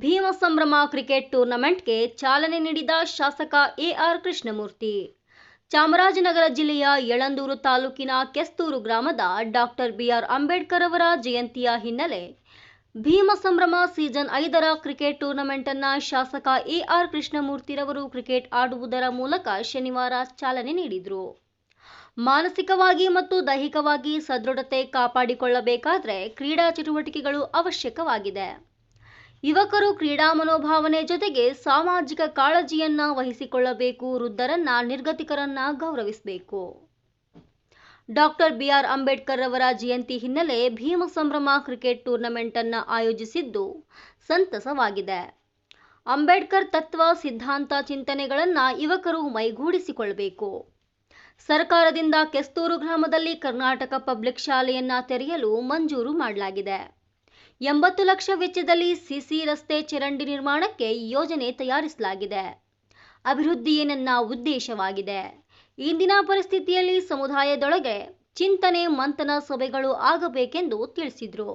ಭೀಮ ಸಂಭ್ರಮ ಕ್ರಿಕೆಟ್ ಟೂರ್ನಮೆಂಟ್ಗೆ ಚಾಲನೆ ನೀಡಿದ ಶಾಸಕ ಎಆರ್ ಕೃಷ್ಣಮೂರ್ತಿ. ಚಾಮರಾಜನಗರ ಜಿಲ್ಲೆಯ ಯಳಂದೂರು ತಾಲೂಕಿನ ಕೆಸ್ತೂರು ಗ್ರಾಮದ ಡಾಕ್ಟರ್ ಬಿಆರ್ ಅಂಬೇಡ್ಕರ್ ಅವರ ಜಯಂತಿಯ ಹಿನ್ನೆಲೆ ಭೀಮ ಸಂಭ್ರಮ ಸೀಸನ್ ಐದರ ಕ್ರಿಕೆಟ್ ಟೂರ್ನಮೆಂಟ್ ಅನ್ನ ಶಾಸಕ ಎಆರ್ ಕೃಷ್ಣಮೂರ್ತಿರವರು ಕ್ರಿಕೆಟ್ ಆಡುವುದರ ಮೂಲಕ ಶನಿವಾರ ಚಾಲನೆ ನೀಡಿದರು. ಮಾನಸಿಕವಾಗಿ ಮತ್ತು ದೈಹಿಕವಾಗಿ ಸದೃಢತೆ ಕಾಪಾಡಿಕೊಳ್ಳಬೇಕಾದರೆ ಕ್ರೀಡಾ ಚಟುವಟಿಕೆಗಳು ಅವಶ್ಯಕವಾಗಿದೆ. ಯುವಕರು ಕ್ರೀಡಾ ಮನೋಭಾವನೆ ಜೊತೆಗೆ ಸಾಮಾಜಿಕ ಕಾಳಜಿಯನ್ನ ವಹಿಸಿಕೊಳ್ಳಬೇಕು. ವೃದ್ಧರನ್ನ, ನಿರ್ಗತಿಕರನ್ನ ಗೌರವಿಸಬೇಕು. ಡಾಕ್ಟರ್ ಬಿಆರ್ ಅಂಬೇಡ್ಕರ್ ಅವರ ಜಯಂತಿ ಹಿನ್ನೆಲೆ ಭೀಮ ಸಂಭ್ರಮ ಕ್ರಿಕೆಟ್ ಟೂರ್ನಮೆಂಟ್ ಅನ್ನ ಆಯೋಜಿಸಿದ್ದು ಸಂತಸವಾಗಿದೆ. ಅಂಬೇಡ್ಕರ್ ತತ್ವ, ಸಿದ್ಧಾಂತ ಚಿಂತನೆಗಳನ್ನು ಯುವಕರು ಮೈಗೂಡಿಸಿಕೊಳ್ಳಬೇಕು ಸರ್ಕಾರದಿಂದ ಕೆಸ್ತೂರು ಗ್ರಾಮದಲ್ಲಿ ಕರ್ನಾಟಕ ಪಬ್ಲಿಕ್ ಶಾಲೆಯನ್ನ ತೆರೆಯಲು ಮಂಜೂರು ಮಾಡಲಾಗಿದೆ. ಎಂಬತ್ತು ಲಕ್ಷ ವೆಚ್ಚದಲ್ಲಿ ಸಿಸಿ ರಸ್ತೆ ಚರಂಡಿ ನಿರ್ಮಾಣಕ್ಕೆ ಯೋಜನೆ ತಯಾರಿಸಲಾಗಿದೆ. ಅಭಿವೃದ್ಧಿಯೇ ನನ್ನ ಉದ್ದೇಶವಾಗಿದೆ. ಇಂದಿನ ಪರಿಸ್ಥಿತಿಯಲ್ಲಿ ಸಮುದಾಯದೊಳಗೆ ಚಿಂತನೆ ಮಂಥನ ಸಭೆಗಳು ಆಗಬೇಕೆಂದು ತಿಳಿಸಿದರು.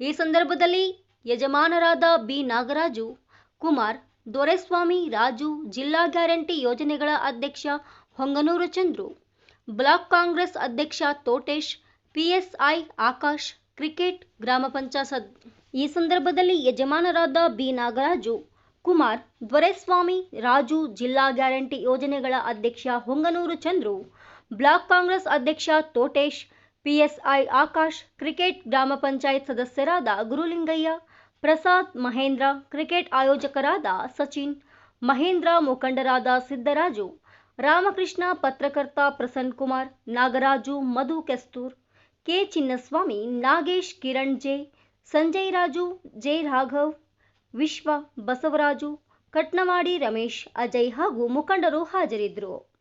ಈ ಸಂದರ್ಭದಲ್ಲಿ ಯಜಮಾನರಾದ ಬಿ. ನಾಗರಾಜು, ಕುಮಾರ್ ದೊರೆಸ್ವಾಮಿ, ರಾಜು ಜಿಲ್ಲಾ ಗ್ಯಾರಂಟಿ ಯೋಜನೆಗಳ ಅಧ್ಯಕ್ಷ ಹೊಂಗನೂರು ಚಂದ್ರು, ಬ್ಲಾಕ್ ಕಾಂಗ್ರೆಸ್ ಅಧ್ಯಕ್ಷ ತೋಟೇಶ್ ಪಿಎಸ್ಐ ಆಕಾಶ್ ಕ್ರಿಕೆಟ್ ಗ್ರಾಮ ಪಂಚಾಯತ್ ಈ ಸಂದರ್ಭದಲ್ಲಿ ಯಜಮಾನರಾದ ಬಿ. ನಾಗರಾಜು, ಕುಮಾರ್, ದೊರೆಸ್ವಾಮಿ, ರಾಜು, ಜಿಲ್ಲಾ ಗ್ಯಾರಂಟಿ ಯೋಜನೆಗಳ ಅಧ್ಯಕ್ಷ ಹೊಂಗನೂರು ಚಂದ್ರು, ಬ್ಲಾಕ್ ಕಾಂಗ್ರೆಸ್ ಅಧ್ಯಕ್ಷ ತೋಟೇಶ್, ಪಿಎಸ್ಐ ಆಕಾಶ್, ಕ್ರಿಕೆಟ್ ಗ್ರಾಮ ಪಂಚಾಯತ್ ಸದಸ್ಯರಾದ ಗುರುಲಿಂಗಯ್ಯ, ಪ್ರಸಾದ್ ಮಹೇಂದ್ರ, ಕ್ರಿಕೆಟ್ ಆಯೋಜಕರಾದ ಸಚಿನ್, ಮಹೇಂದ್ರ ಮುಖಂಡರಾದ ಸಿದ್ದರಾಜು, ರಾಮಕೃಷ್ಣ ಪತ್ರಕರ್ತ Prasanna Kumar, Nagaraju, Madhu Kesthur K. Chinnaswamy, Nagesh Kiran J, Sanjay Raju, J. Raghav, Vishwa Basavaraju, Katnavadi Ramesh, Ajay ಹಾಗೂ ಮುಖಂಡರು ಹಾಜರಿದ್ದರು.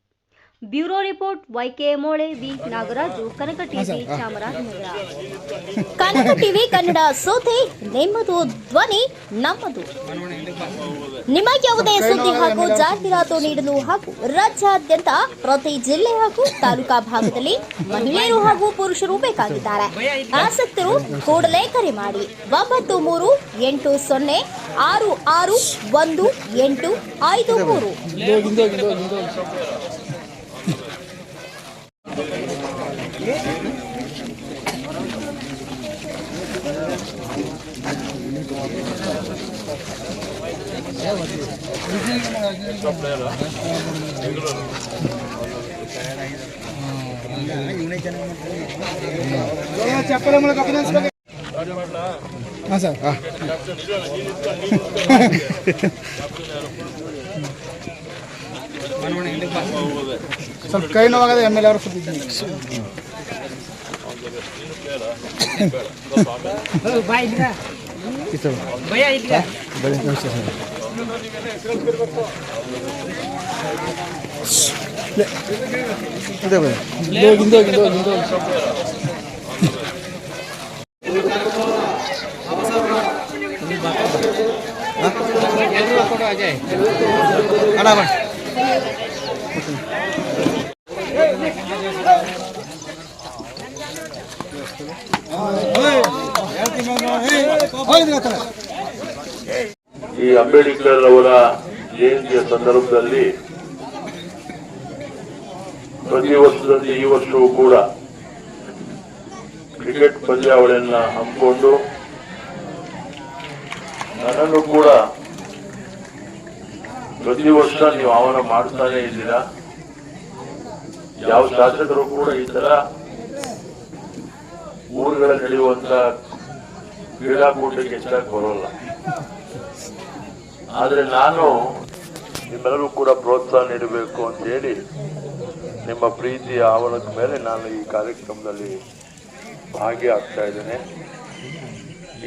Bureau report, Y K Mole, V. Nagaraju, Kanaka TV Chamarajanagar Kanaka TV Kannada ಸುದ್ದಿ, ನಿಮ್ಮದು ಧ್ವನಿ, ನಮ್ಮದು. ನಿಮ್ಮ ಯಾವುದೇ ಸುದ್ದಿ ಹಾಗೂ ಜಾಹೀರಾತು ನೀಡಲು ಹಾಗೂ ರಾಜ್ಯಾದ್ಯಂತ ಪ್ರತಿ ಜಿಲ್ಲೆ ಹಾಗೂ ತಾಲೂಕಾ ಭಾಗದಲ್ಲಿ ಮಹಿಳೆಯರು ಹಾಗೂ ಪುರುಷರು ಬೇಕಾಗಿದ್ದಾರೆ. ಆಸಕ್ತರು ಕೂಡಲೇ ಕರೆ ಮಾಡಿ. ಒಂಬತ್ತು ಮೂರು ಎಂಟು ಸೊನ್ನೆ ಆರು ಆರು ಒಂದು ಎಂಟು ಐದು ಮೂರು. ಮೂಲಕ ಅಭಿನಂದಿಸಬೇಕು ಹಾಂ ಸರ್ ಸ್ವಲ್ಪ ಕೈ ನೋವಾಗದೆ ಎಂ ಎಲ್ ಅವ್ರ બરાબર ಈ ಅಂಬೇಡ್ಕರ್ ಅವರ ಜಯಂತಿಯ ಸಂದರ್ಭದಲ್ಲಿ ಪ್ರತಿ ವರ್ಷದಲ್ಲಿ ಈ ವರ್ಷವೂ ಕೂಡ ಕ್ರಿಕೆಟ್ ಪಂದ್ಯಾವಳಿಯನ್ನ ಹಮ್ಮಿಕೊಂಡು ನನ್ನನ್ನು ಕೂಡ ಪ್ರತಿ ವರ್ಷ ನೀವು ಆಹ್ವಾನ ಮಾಡ್ತಾನೆ ಇದ್ದೀರಾ? ಯಾವ ಶಾಸಕರು ಕೂಡ ಈ ತರ ಊರುಗಳಲ್ಲಿ ನಡೆಯುವಂತ ಕ್ರೀಡಾಕೂಟಕ್ಕೆ ಹೆಚ್ಚಾಗಿ ಬರೋಲ್ಲ. ಆದರೆ ನಾನು ನಿಮ್ಮೆಲ್ಲರೂ ಕೂಡ ಪ್ರೋತ್ಸಾಹ ನೀಡಬೇಕು ಅಂತ ಹೇಳಿ ನಿಮ್ಮ ಪ್ರೀತಿಯ ಆವರಣದ ಮೇಲೆ ನಾನು ಈ ಕಾರ್ಯಕ್ರಮದಲ್ಲಿ ಭಾಗಿಯಾಗ್ತಾ ಇದ್ದೇನೆ.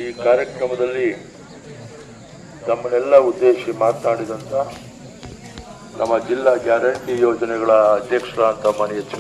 ಈ ಕಾರ್ಯಕ್ರಮದಲ್ಲಿ ತಮ್ಮನ್ನೆಲ್ಲ ಉದ್ದೇಶಿ ಮಾತನಾಡಿದಂಥ ನಮ್ಮ ಜಿಲ್ಲಾ ಗ್ಯಾರಂಟಿ ಯೋಜನೆಗಳ ಅಧ್ಯಕ್ಷರಾದಂಥ ಮನೆ ಎಚ್